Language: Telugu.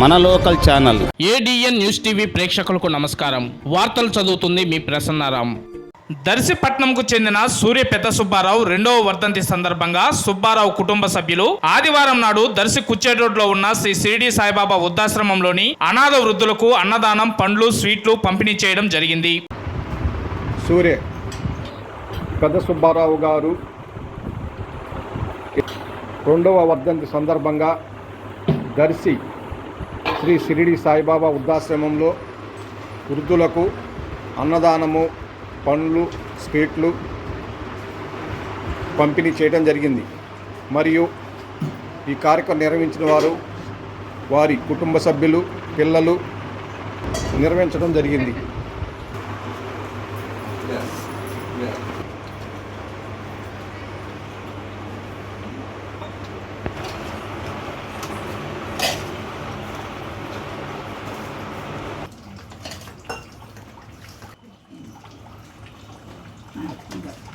మన local channel. ADN news TV ప్రేక్షకులకు నమస్కారం. వార్తలు చదువుతుంది మీ ప్రసన్నారాం. దర్శిపట్నంకు చెందిన సూర్య పెద్ద సుబ్బారావు రెండవ వర్ధంతి సందర్భంగా సుబ్బారావు కుటుంబ సభ్యులు ఆదివారం నాడు దర్శి కుచ్చేటి రోడ్లో ఉన్న శ్రీ షిరిడి సాయిబాబా వృద్ధాశ్రమంలోని అనాథ వృద్ధులకు అన్నదానం పండ్లు స్వీట్లు పంపిణీ చేయడం జరిగింది. సూర్య పెద్ద సుబ్బారావు గారు రెండవ వర్ధంతి సందర్భంగా దర్శి శ్రీ షిరిడి సాయిబాబా వృద్ధాశ్రమంలో వృద్ధులకు అన్నదానము పండ్లు స్వీట్లు పంపిణీ చేయడం జరిగింది. మరియు ఈ కార్యక్రమం నిర్వహించిన వారు వారి కుటుంబ సభ్యులు పిల్లలు నిర్వహించడం జరిగింది. はい。